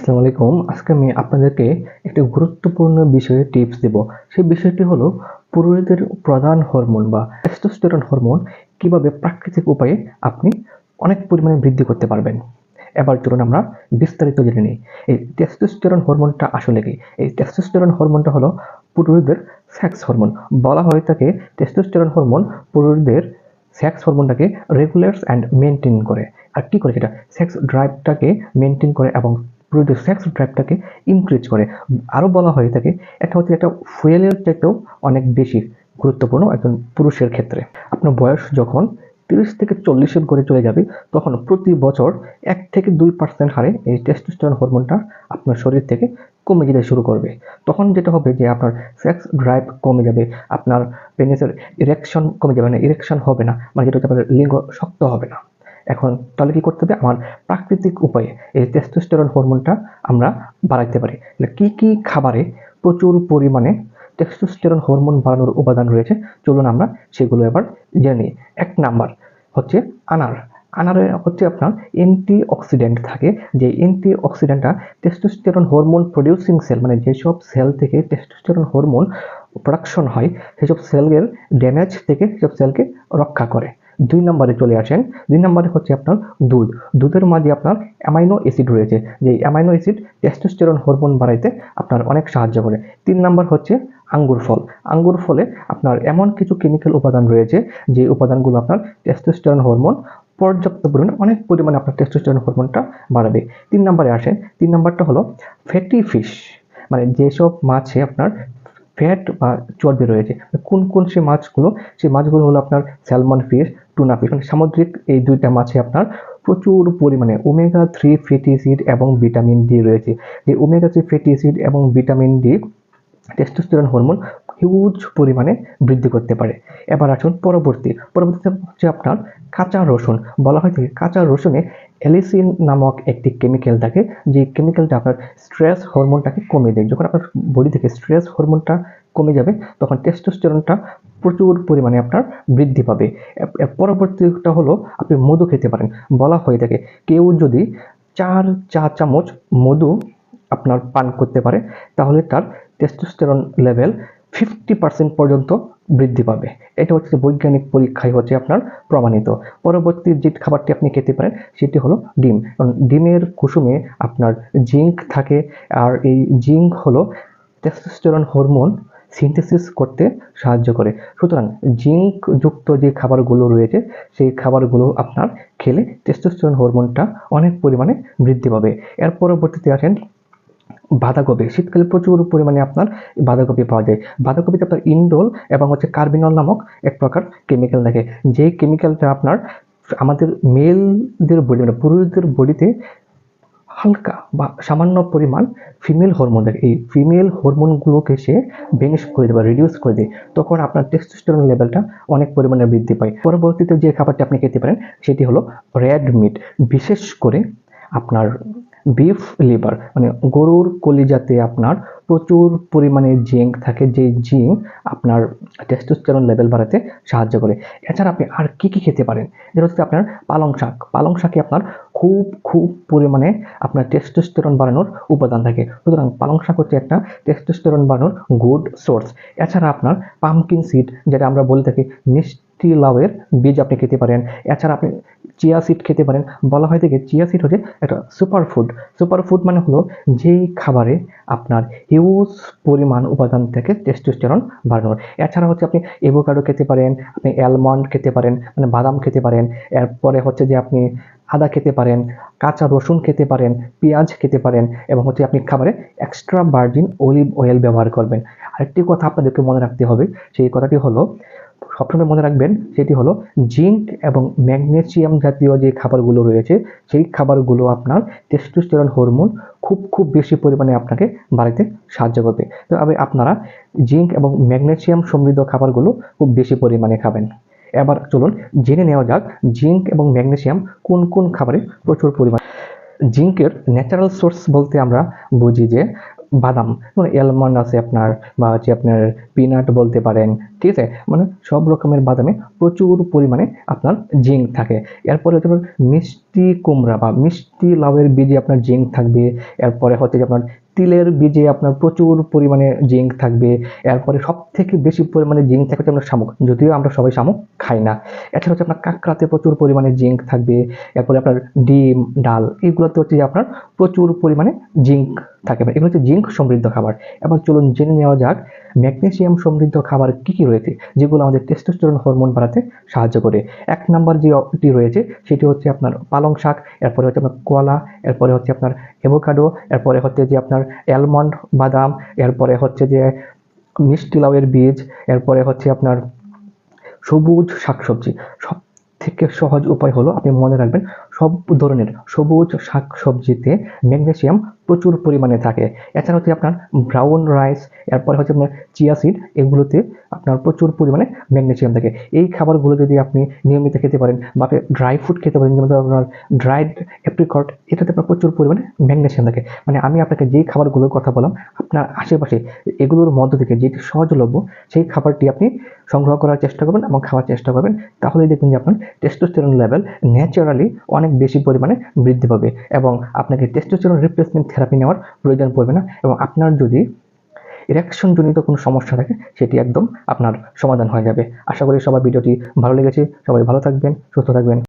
আসসালামু আলাইকুম। আজকে আমি আপনাদেরকে একটি গুরুত্বপূর্ণ বিষয়ে টিপস দেব। সেই বিষয়টি হলো পুরুষদের প্রধান হরমোন বা টেস্টোস্টেরন হরমোন কীভাবে প্রাকৃতিক উপায়ে আপনি অনেক পরিমাণে বৃদ্ধি করতে পারবেন। এবার চলুন আমরা বিস্তারিত জেনে নিই। এই টেস্টোস্টেরন হরমোনটা আসলে কি? এই টেস্টোস্টেরন হরমোনটা হলো পুরুষদের সেক্স হরমোন বলা হয় থাকে টেস্টোস্টেরন হরমোন পুরুষদের সেক্স হরমোনটাকে রেগুলেটস অ্যান্ড মেনটেন করে। আর কী করে সেটা? সেক্স ড্রাইভটাকে মেনটেন করে এবং পুরুষদের সেক্স ড্রাইভটাকে ইনক্রিজ করে। আরও বলা হয়ে থাকে এটা হচ্ছে একটা ফুয়েলের চাইতেও অনেক বেশি গুরুত্বপূর্ণ একজন পুরুষের ক্ষেত্রে। আপনার বয়স যখন তিরিশ থেকে চল্লিশের করে চলে যাবে, তখন প্রতি বছর এক থেকে দুই পার্সেন্ট হারে এই টেস্টোস্টেরন হরমোনটা আপনার শরীর থেকে কমে যেতে শুরু করবে। তখন যেটা হবে যে আপনার সেক্স ড্রাইভ কমে যাবে, আপনার পেনিসের ইরেকশন কমে যাবে না ইরেকশন হবে না মানে যেটা হচ্ছে আপনার লিঙ্গ শক্ত হবে না। এখন তাহলে কী করতে হবে? আমার প্রাকৃতিক উপায়ে এই টেস্টোস্টেরন হরমোনটা আমরা বাড়াইতে পারি। কী কী খাবারে প্রচুর পরিমাণে টেস্টোস্টেরন হরমোন বাড়ানোর উপাদান রয়েছে? চলুন আমরা সেগুলো এবার জেনে এক নাম্বার হচ্ছে আনার। আনারে হচ্ছে আপনার অ্যান্টি অক্সিডেন্ট থাকে। যে অ্যান্টি অক্সিডেন্টটা টেস্টোস্টেরন হরমোন প্রডিউসিং সেল মানে যেসব সেল থেকে টেস্টোস্টেরন হরমোন প্রোডাকশন হয়, সেসব সেলের ড্যামেজ থেকে সেসব সেলকে রক্ষা করে। দুই নম্বরে চলে আসেন। দুই নম্বরে হচ্ছে আপনার দুধ। দুধের মাঝে আপনার অ্যামাইনো অ্যাসিড রয়েছে। যে অ্যামাইনো অ্যাসিড টেস্টোস্টেরন হরমোন বাড়াইতে আপনার অনেক সাহায্য করে। তিন নম্বর হচ্ছে আঙ্গুর ফল। আঙ্গুর ফলে আপনার এমন কিছু কেমিক্যাল উপাদান রয়েছে যে উপাদানগুলো আপনার টেস্টোস্টেরন হরমোন পর্যাপ্ত পরিমাণে, অনেক পরিমাণে আপনার টেস্টোস্টেরন হরমোনটা বাড়াবে। তিন নম্বরে আসেন। তিন নম্বরটা হলো ফ্যাটি ফিশ মানে যেসব মাছে আপনার ফ্যাট বা চর্বি রয়েছে। কোন কোন সে মাছগুলো? সেই মাছগুলো হলো আপনার স্যালমন ফিশ, টুনা ফিশ। মানে সামুদ্রিক এই দুইটা মাছে আপনার প্রচুর পরিমাণে ওমেগা থ্রি ফ্যাটি অ্যাসিড এবং ভিটামিন ডি রয়েছে। এই ওমেগা থ্রি ফ্যাটি অ্যাসিড এবং vitamin D testosterone hormone huge পরিমাণে বৃদ্ধি করতে পারে। এবার আসুন পরবর্তী, পরবর্তীতে হচ্ছে আপনার কাঁচা রসুন। বলা হয় যে কাঁচা রসুনে অ্যালিসিন নামক একটি কেমিক্যাল থাকে, যে কেমিক্যালটা আপনার স্ট্রেস হরমোনটাকে কমিয়ে দেয়। যখন আপনার বডি থেকে স্ট্রেস হরমোনটা কমে যাবে, তখন টেস্টোস্টেরনটা প্রচুর পরিমাণে আপনার বৃদ্ধি পাবে। পরবর্তীটা হলো আপনি মধু খেতে পারেন। বলা হয়ে থাকে, কেউ যদি চার চা চামচ মধু আপনার পান করতে পারে, তাহলে তার টেস্টোস্টেরন লেভেল ফিফটি পার্সেন্ট পর্যন্ত বৃদ্ধি পাবে। এটা হচ্ছে বৈজ্ঞানিক পরীক্ষায় হচ্ছে আপনার প্রমাণিত। পরবর্তী যে খাবারটি আপনি খেতে পারেন, সেটি হলো ডিম। কারণ ডিমের কুসুমে আপনার জিঙ্ক থাকে, আর এই জিঙ্ক হলো টেস্টোস্টেরন হরমোন সিনথেসিস করতে সাহায্য করে। সুতরাং জিঙ্ক যুক্ত যে খাবারগুলো রয়েছে, সেই খাবারগুলো আপনার খেলে টেস্টোস্টেরন হরমোনটা অনেক পরিমাণে বৃদ্ধি পাবে। এর পরবর্তীতে আসেন বাঁধাকপি। শীতকালে প্রচুর পরিমাণে আপনার বাঁধাকপি পাওয়া যায়। বাঁধাকপিতে আপনার ইন্ডোল এবং হচ্ছে কার্বিনল নামক এক প্রকার কেমিক্যাল থাকে। যে কেমিক্যালটা আপনার আমাদের মেলদের বডি মানে পুরুষদের বডিতে হালকা বা সামান্য পরিমাণ ফিমেল হরমোন থাকে। এই ফিমেল হরমোনগুলোকে সে বেনিশ করে দেয় বা রিডিউস করে দেয়। তখন আপনার টেস্টোস্টেরন লেভেলটা অনেক পরিমাণে বৃদ্ধি পায়। পরবর্তীতে যে খাবারটি আপনি খেতে পারেন, সেটি হলো রেড মিট বিশেষ করে আপনার বিফ লিভার মানে গরুর কলিজাতে আপনার প্রচুর পরিমাণে জিঙ্ক থাকে, যে জিঙ্ক আপনার টেস্টোস্টেরন লেভেল বাড়াতে সাহায্য করে। এছাড়া আপনি আর কী কী খেতে পারেন? যেটা হচ্ছে আপনার পালং শাক। পালং শাকে আপনার খুব খুব পরিমাণে আপনার টেস্টোস্টেরন বাড়ানোর উপাদান থাকে। সুতরাং পালং শাক হচ্ছে একটা টেস্টোস্টেরন বাড়ানোর গুড সোর্স এছাড়া আপনার পামকিন সিড যেটা আমরা বলে থাকি মিষ্টি লাউয়ের বীজ আপনি খেতে পারেন। এছাড়া আপনি চিয়া সিড খেতে পারেন। বলা হয় থেকে চিয়া সিড হচ্ছে একটা সুপার ফুড। সুপার ফুড মানে হলো যেই খাবারে আপনার হিউজ পরিমাণ উপাদান থেকে টেস্টোস্টেরন বাড়ানোর। এছাড়া হচ্ছে আপনি এভোকাডো খেতে পারেন, আপনি অ্যালমন্ড খেতে পারেন মানে বাদাম খেতে পারেন। এরপরে হচ্ছে যে আপনি আদা খেতে পারেন, কাঁচা রসুন খেতে পারেন, পেঁয়াজ খেতে পারেন এবং হচ্ছে আপনি খাবারে এক্সট্রা ভার্জিন অলিভ অয়েল ব্যবহার করবেন। আরেকটি কথা আপনাদেরকে মনে রাখতে হবে, সেই কথাটি হলো সবসময় মনে রাখবেন, সেটি হলো জিঙ্ক এবং ম্যাগনেসিয়াম জাতীয় যে খাবারগুলো রয়েছে, সেই খাবারগুলো আপনার টেস্টোস্টেরন হরমোন খুব খুব বেশি পরিমাণে আপনাকে বাড়াতে সাহায্য করবে। তবে আপনারা জিঙ্ক এবং ম্যাগনেসিয়াম সমৃদ্ধ খাবারগুলো খুব বেশি পরিমাণে খাবেন। এবার চলুন জেনে নেওয়া যাক জিঙ্ক এবং ম্যাগনেসিয়াম কোন কোন খাবারে প্রচুর পরিমাণ। জিঙ্কের ন্যাচারাল সোর্স বলতে আমরা বুঝি যে বাদাম। মানে অ্যালমন্ড আছে আপনার বা হচ্ছে আপনার পিনাট বলতে পারেন, ঠিক আছে? মানে সব রকমের বাদামে প্রচুর পরিমাণে আপনার জিঙ্ক থাকে। এরপরে হচ্ছে মিষ্টি কুমড়া বা মিষ্টি লাউয়ের বীজে আপনার জিঙ্ক থাকবে। এরপরে হচ্ছে যে আপনার তিলের বীজে আপনার প্রচুর পরিমাণে জিঙ্ক থাকবে। এরপরে সব থেকে বেশি পরিমাণে জিঙ্ক থাকে আপনার শামুক। যদিও আমরা সবাই শামুক খাই না। এছাড়া হচ্ছে আপনার কাঁকড়াতে প্রচুর পরিমাণে জিঙ্ক থাকবে। এরপরে আপনার ডিম, ডাল, এগুলোতে হচ্ছে যে আপনার প্রচুর পরিমাণে জিঙ্ক থাকে এগুলো হচ্ছে জিঙ্ক সমৃদ্ধ খাবার। এবার চলুন জেনে নেওয়া যাক, ম্যাগনেসিয়াম সমৃদ্ধ খাবার কী কী রয়েছে, যেগুলো আমাদের টেস্টোস্টেরন হরমোন বাড়াতে সাহায্য করে। এক নাম্বার যেটি রয়েছে, সেটি হচ্ছে আপনার পালং শাক, এরপরে হচ্ছে আপনার কলা, এরপরে হচ্ছে আপনার অ্যাভোকাডো এরপরে হচ্ছে যে আপনার অ্যালমন্ড বাদাম, এরপরে হচ্ছে যে মিষ্টি লাউয়ের বীজ, এরপরে হচ্ছে আপনার সবুজ শাকসবজি। সব থেকে সহজ উপায় হলো আপনি মনে রাখবেন সব ধরনের সবুজ শাক সবজিতে ম্যাগনেশিয়াম প্রচুর পরিমাণে থাকে। এছাড়া হচ্ছে আপনার ব্রাউন রাইস এরপরে হচ্ছে আপনার চিয়া সিড এগুলোতে আপনার প্রচুর পরিমাণে ম্যাগনেশিয়াম থাকে। এই খাবারগুলো যদি আপনি নিয়মিত খেতে পারেন বা ড্রাই ফ্রুট খেতে পারেন, যেমন আপনার ড্রাইড অ্যাপ্রিকট এটাতে আপনার প্রচুর পরিমাণে ম্যাগনেশিয়াম থাকে। মানে আমি আপনাকে যেই খাবারগুলোর কথা বললাম, আপনার আশেপাশে এগুলোর মধ্য থেকে যেটি সহজলভ্য সেই খাবারটি আপনি সংগ্রহ করার চেষ্টা করবেন এবং খাওয়ার চেষ্টা করবেন। তাহলেই দেখবেন যে আপনার টেস্টোস্টেরন লেভেল ন্যাচারালি অনেক বেশি পরিমাণে বৃদ্ধি পাবে এবং আপনাকে টেস্টোস্টেরন রিপ্লেসমেন্ট থেরাপি নেওয়ার প্রয়োজন পড়বে না এবং আপনার যদি ইরেকশনজনিত কোনো সমস্যা থাকে, সেটি একদম আপনার সমাধান হয়ে যাবে। আশা করি সবার ভিডিওটি ভালো লেগেছে। সবাই ভালো থাকবেন, সুস্থ থাকবেন।